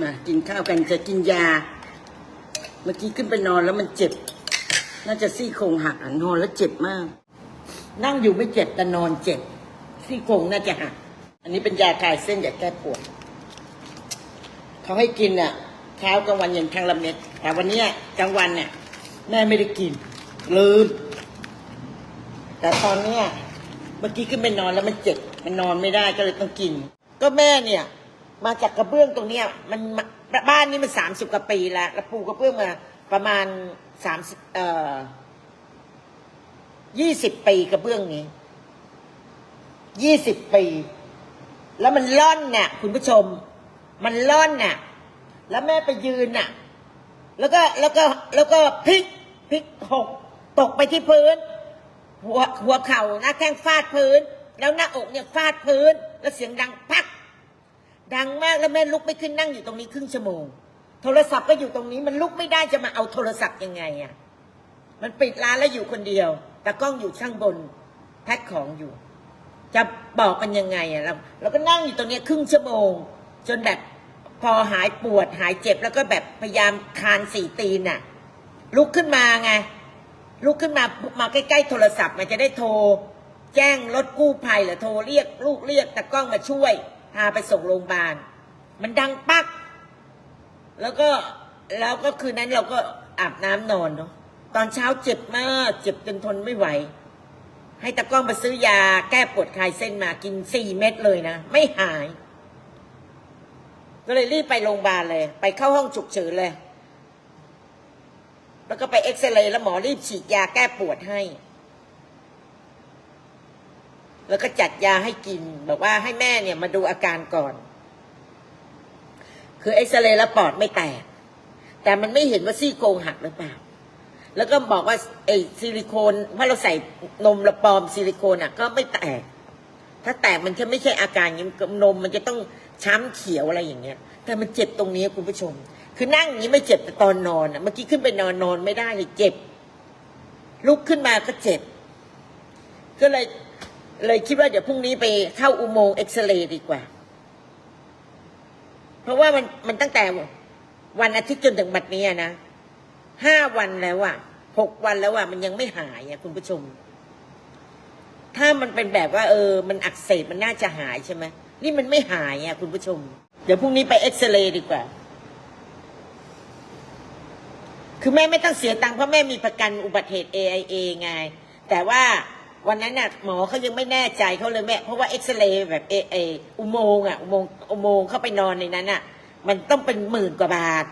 มากินข้าวกันจะกินยา เมื่อกี้ขึ้นไปนอนแล้วมันเจ็บ น่าจะซี่โครงหักอะนอนแล้วเจ็บมาก นั่งอยู่ไม่เจ็บแต่นอนเจ็บ ซี่โครงน่าจะหัก อันนี้เป็นยาคลายเส้นยาแก้ปวดเขาให้กินอะเช้ากลางวันเย็นครั้งละเม็ดแต่วันนี้กลางวันเนี่ยแม่ไม่ได้กินลืมแต่ตอนเนี้ยเมื่อกี้ขึ้นไปนอนแล้วมันเจ็บ มันนอนไม่ได้ก็เลยต้องกิน ก็แม่เนี่ย มาจากกระเบื้องตรงเนี้ยมันบ้านนี้มันสามสิบกว่าปีแล้วแล้วปูกระเบื้องมาประมาณสามสิบเอ่อยี่สิบปีกระเบื้องนี้ยี่สิบปี แล้วมันล่อนเนี่ยคุณผู้ชม มันล่อนน่ะแล้วแม่ไปยืนน่ะ แล้วก็แล้วก็แล้วก็พลิกพลิกหกตกไปที่พื้น หัวหัวเข่าหน้าแข้งฟาดพื้น แล้วหน้าอกเนี่ยฟาดพื้น แล้วเสียงดังพัก ดังมากแล้วแม่ลุกไม่ขึ้นนั่งอยู่ตรงนี้ครึ่งชั่วโมง โทรศัพท์ก็อยู่ตรงนี้มันลุกไม่ได้จะมาเอาโทรศัพท์ยังไงอะมันปิดร้านแล้วอยู่คนเดียวแต่กล้องอยู่ข้างบนแพ็คของอยู่ จะบอกมันยังไงอะเราเราก็นั่งอยู่ตรงนี้ครึ่งชั่วโมง จนแบบพอหายปวดหายเจ็บแล้วก็แบบพยายามคานสี่ตีนน่ะ ลุกขึ้นมาไงลุกขึ้นมามาใกล้ๆโทรศัพท์มันจะได้โทร แจ้งรถกู้ภัยหรือโทรเรียกลูกเรียกตะกล้องมาช่วย พาไปส่งโรงพยาบาล มันดังปัก แล้วก็แล้วก็คืนนั้นเราก็อาบน้ำนอนเนาะตอนเช้าเจ็บมาก เจ็บจนทนไม่ไหว ให้ตะก้องมาซื้อยาแก้ปวดคลายเส้นมากินสี่เม็ดเลยนะ ไม่หาย ก็เลยรีบไปโรงพยาบาลเลย ไปเข้าห้องฉุกเฉินเลย แล้วก็ไปเอ็กซเรย์แล้วหมอรีบฉีดยาแก้ปวดให้ แล้วก็จัดยาให้กิน บอกว่าให้แม่เนี่ยมาดูอาการก่อน คือเอ็กซเรย์แล้วปอดไม่แตก แต่มันไม่เห็นว่าซี่โครงหักหรือเปล่า แล้วก็บอกว่าไอ้ซิลิโคนเพราะเราใส่นมระปอมซิลิโคนอะ ก็ไม่แตก ถ้าแตกมันจะไม่ใช่อาการอย่างนี้นมมันจะต้องช้ำเขียวอะไรอย่างเงี้ย แต่มันเจ็บตรงนี้คุณผู้ชม คือนั่งอย่างนี้ไม่เจ็บแต่ตอนนอนอะเมื่อกี้ขึ้นไปนอนนอนไม่ได้เลยเจ็บ ลุกขึ้นมาก็เจ็บ ก็เลย เลยคิดว่าเดี๋ยวพรุ่งนี้ไปเข้าอุโมงค์เอ็กซเรย์ดีกว่า เพราะว่ามันมันตั้งแต่วันอาทิตย์จนถึงบัดนี้นะห้าวันแล้วอะหกวันแล้วอะมันยังไม่หายอะคุณผู้ชม ถ้ามันเป็นแบบว่า เออ มันอักเสบมันน่าจะหายใช่ไหมนี่มันไม่หายอะคุณผู้ชม เดี๋ยวพรุ่งนี้ไปเอ็กซเรย์ดีกว่า คือแม่ไม่ต้องเสียตังค์เพราะแม่มีประกันอุบัติเหตุ AIA ไง แต่ว่า วันนั้นน่ะหมอเขายังไม่แน่ใจเขาเลยแม่เพราะว่าเอ็กซเรย์แบบเอเออุโมงค์อะอุโมงค์อุโมงเข้าไปนอนในนั้นอะ มันต้องเป็นหมื่นกว่าบาท